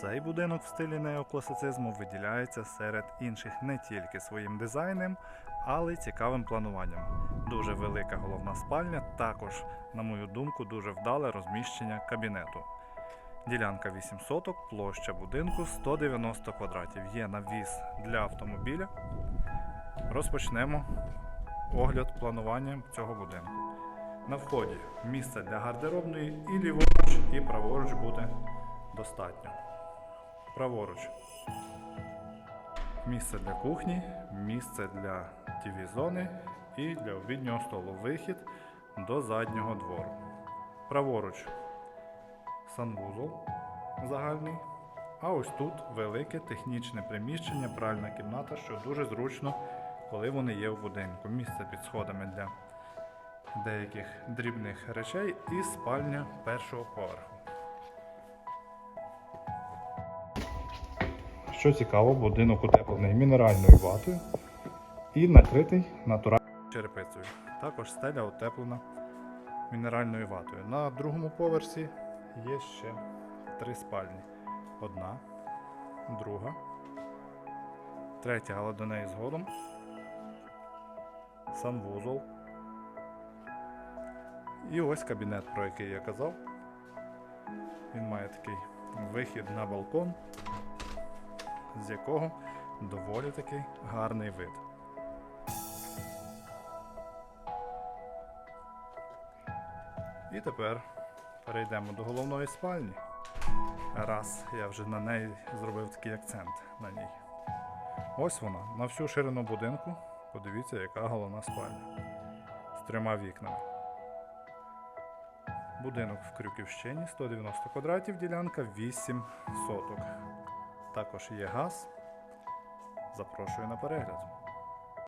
Цей будинок в стилі неокласицизму виділяється серед інших не тільки своїм дизайном, але й цікавим плануванням. Дуже велика головна спальня, також, на мою думку, дуже вдале розміщення кабінету. Ділянка 8 соток, площа будинку 190 квадратів. Є навіс для автомобіля. Розпочнемо огляд планування цього будинку. На вході місце для гардеробної і ліворуч, і праворуч буде достатньо. Праворуч. Місце для кухні, місце для тіві-зони і для обіднього столу. Вихід до заднього двору. Праворуч санвузол загальний. А ось тут велике технічне приміщення, пральна кімната, що дуже зручно, коли вони є в будинку. Місце під сходами для деяких дрібних речей і спальня першого поверху. Що цікаво, будинок утеплений мінеральною ватою і накритий натуральною черепицею. Також стеля утеплена мінеральною ватою. На другому поверсі є ще три спальні. Одна, друга, третя, але до неї згодом. Санвузол. І ось кабінет, про який я казав. Він має такий вихід на балкон, з якого доволі такий гарний вид. І тепер перейдемо до головної спальні. Раз я вже на неї зробив такий акцент на ній. Ось вона, на всю ширину будинку. Подивіться, яка головна спальня. З трьома вікнами. Будинок в Крюківщині 190 квадратів, ділянка 8 соток. Також є газ. Запрошую на перегляд.